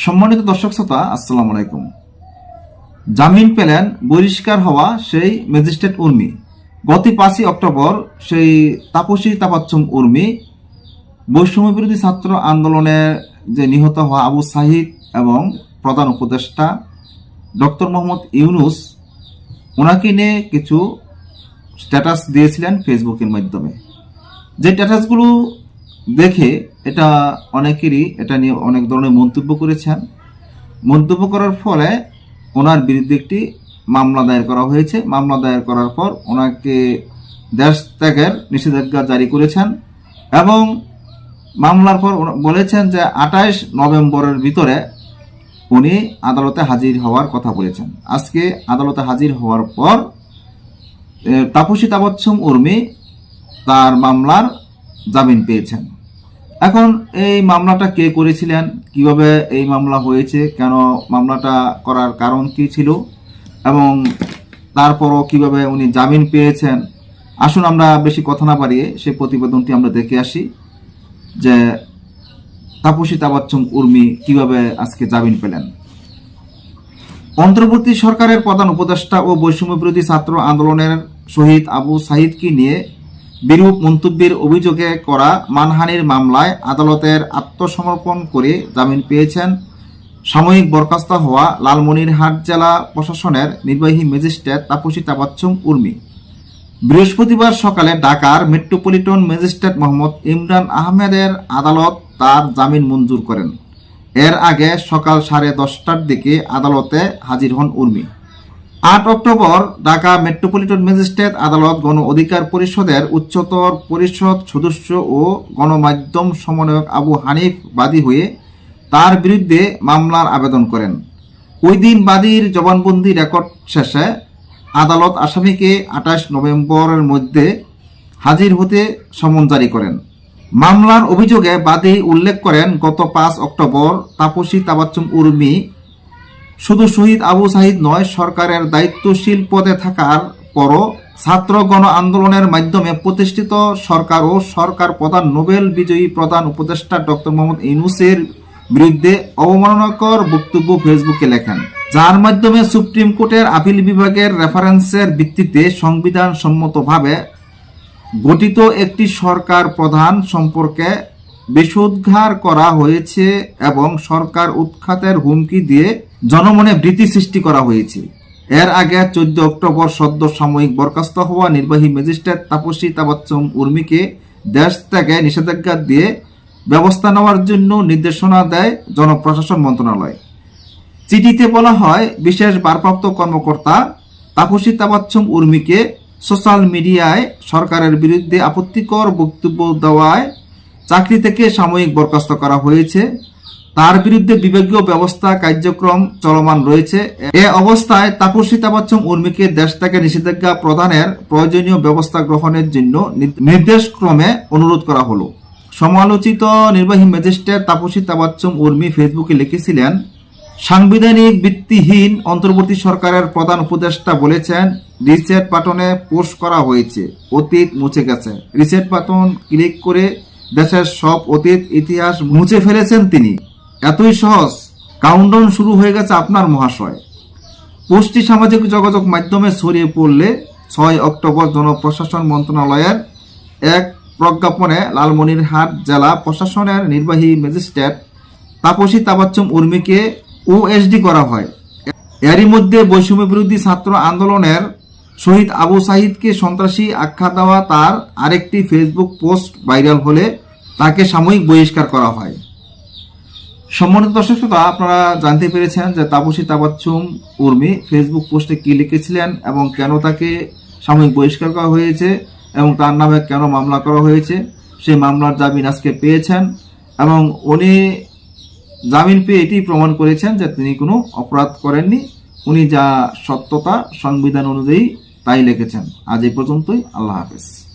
সম্মানিত দর্শক শ্রোতা, আসসালামু আলাইকুম। জামিন পেলেন বহিষ্কার হওয়া সেই ম্যাজিস্ট্রেট উর্মি। গত পাঁচই অক্টোবর সেই তাপসী তাপাচ্ছম উর্মি বৈষম্য বিরোধী ছাত্র আন্দোলনে যে নিহত হওয়া আবু সাহিদ এবং প্রধান উপদেষ্টা ডক্টর মোহাম্মদ ইউনুস, ওনাকে নিয়ে কিছু স্ট্যাটাস দিয়েছিলেন ফেসবুকের মাধ্যমে। যে স্ট্যাটাসগুলো দেখে এটা অনেকেরই, এটা নিয়ে অনেক ধরনের মন্তব্য করেছেন। মন্তব্য করার ফলে ওনার বিরুদ্ধে একটি মামলা দায়ের করা হয়েছে। মামলা দায়ের করার পর ওনাকে দেশ ত্যাগের নিষেধাজ্ঞা জারি করেছেন এবং মামলার পর বলেছেন যে আঠাইশ নভেম্বরের ভিতরে উনি আদালতে হাজির হওয়ার কথা বলেছেন। আজকে আদালতে হাজির হওয়ার পর তাপসী তাপচ্ছম উর্মি তার মামলার জামিন পেয়েছেন। এখন এই মামলাটা কে করেছিলেন, কীভাবে এই মামলা হয়েছে, কেন মামলাটা করার কারণ কি ছিল, এবং তারপরও কীভাবে উনি জামিন পেয়েছেন, আসুন আমরা বেশি কথা না বাড়িয়ে সেই প্রতিবেদনটি আমরা দেখে আসি যে তাপসী তাবাচ্চম উর্মি কীভাবে আজকে জামিন পেলেন। অন্তর্বর্তী সরকারের প্রধান উপদেষ্টা ও বৈষম্য বিরোধী ছাত্র আন্দোলনের শহীদ আবু সাহিদকে নিয়ে বিরূপ মন্তব্যের অভিযোগে করা মানহানির মামলায় আদালতের আত্মসমর্পণ করে জামিন পেয়েছেন সাময়িক বরখাস্ত হওয়া লালমনিরহাট জেলা প্রশাসনের নির্বাহী ম্যাজিস্ট্রেট তাপসী তাবাচ্চম উর্মি। বৃহস্পতিবার সকালে ঢাকার মেট্রোপলিটন ম্যাজিস্ট্রেট মোহাম্মদ ইমরান আহমেদের আদালত তার জামিন মঞ্জুর করেন। এর আগে সকাল সাড়ে দশটার দিকে আদালতে হাজির হন উর্মি। আট অক্টোবর ঢাকা মেট্রোপলিটন ম্যাজিস্ট্রেট আদালত গণ অধিকার পরিষদের উচ্চতর পরিষদ সদস্য ও গণমাধ্যম সমন্বয়ক আবু হানিফ বাদী হয়ে তার বিরুদ্ধে মামলার আবেদন করেন। ওই দিন বাদীর জবানবন্দি রেকর্ড শেষে আদালত আসামিকে আঠাশ নভেম্বরের মধ্যে হাজির হতে সমন জারি করেন। মামলার অভিযোগে বাদী উল্লেখ করেন, গত পাঁচ অক্টোবর তাপসী তাবাচ্চুম উর্মি শুধু শহীদ আবু সাহিদ নয়, সরকারের দায়িত্বশীল পদে থাকার পরও ছাত্র গণ আন্দোলনের মাধ্যমে প্রতিষ্ঠিত সরকার ও সরকার প্রধান নোবেল বিজয়ী প্রধান উপদেষ্টা ডক্টর মোহাম্মদ ইউনুসের বিরুদ্ধে অবমাননাকর বক্তব্য ফেসবুকে লেখেন। যার মাধ্যমে সুপ্রিম কোর্টের আপিল বিভাগের রেফারেন্সের ভিত্তিতে সংবিধান সম্মতভাবে গঠিত একটি সরকার প্রধান সম্পর্কে বিষোদ্গার করা হয়েছে এবং সরকার উৎখাতের হুমকি দিয়ে জনমনে ভীতি সৃষ্টি করা হয়েছে। এর আগে চোদ্দ অক্টোবর সদ্য সাময়িক বরখাস্ত হওয়া নির্বাহী ম্যাজিস্ট্রেট তাপসী তাবাচ্চম উর্মিকে দেশ থেকে নিষেধাজ্ঞা দিয়ে ব্যবস্থা নেওয়ার জন্য নির্দেশনা দেয় জনপ্রশাসন মন্ত্রণালয়। চিঠিতে বলা হয়, বিশেষ ভারপ্রাপ্ত কর্মকর্তা তাপসী তাবাচ্ছম উর্মিকে সোশ্যাল মিডিয়ায় সরকারের বিরুদ্ধে আপত্তিকর বক্তব্য দেওয়ায় চাকরি থেকে সাময়িক বরখাস্ত করা হয়েছে। তার বিরুদ্ধে বিভাগীয় ব্যবস্থা কার্যক্রম চলমান রয়েছে। এ অবস্থায় তাপসী তাবাচ্ছম উর্মিকে দেশ থেকে নিষেধাজ্ঞা প্রদানের প্রয়োজনীয় ব্যবস্থা গ্রহণের জন্য নির্দেশক্রমে অনুরোধ করা হলো। সমালোচিত নির্বাহী ম্যাজিস্ট্রেট তাপসী তাবাচ্চম উর্মি ফেসবুকে লিখেছিলেন, সাংবিধানিক ভিত্তিহীন অন্তর্বর্তী সরকারের প্রধান উপদেষ্টা বলেছেন, রিসেট বাটনে পোস্ট করা হয়েছে, অতীত মুছে গেছে। রিসেট বাটন ক্লিক করে দেশের সব অতীত, ইতিহাস মুছে ফেলেছেন তিনি। এতই সহজ কাউন্টডাউন শুরু হয়ে গেছে আপনার মহাশয়। পোস্টটি সামাজিক যোগাযোগ মাধ্যমে ছড়িয়ে পড়লে ছয় অক্টোবর জনপ্রশাসন মন্ত্রণালয়ের এক প্রজ্ঞাপনে লালমনিরহাট জেলা প্রশাসনের নির্বাহী ম্যাজিস্ট্রেট তাপসী তাবাচ্চম উর্মিকে ওএসডি করা হয়। এরই মধ্যে বৈষম্য বিরোধী ছাত্র আন্দোলনের শহীদ আবু সাহিদকে সন্ত্রাসী আখ্যা দেওয়া তার আরেকটি ফেসবুক পোস্ট ভাইরাল হলে তাকে সাময়িক বহিষ্কার করা হয়। সম্মানিত দর্শক শ্রোতা, আপনারা জানতে পেরেছেন যে তাপসী তাবাচ্চুম উর্মি ফেসবুক পোস্টে কি লিখেছিলেন এবং কেন তাকে সাময়িক বহিষ্কার করা হয়েছে এবং তার নামে কেন মামলা করা হয়েছে? সেই মামলার জামিন আজকে পেয়েছেন এবং উনি জামিন পেয়ে এটি প্রমাণ করেছেন যে তিনি কোনো অপরাধ করেননি। উনি যা সত্যতা, সংবিধান অনুযায়ী তাই লিখেছেন। আজ এই পর্যন্তই। আল্লাহ হাফেজ।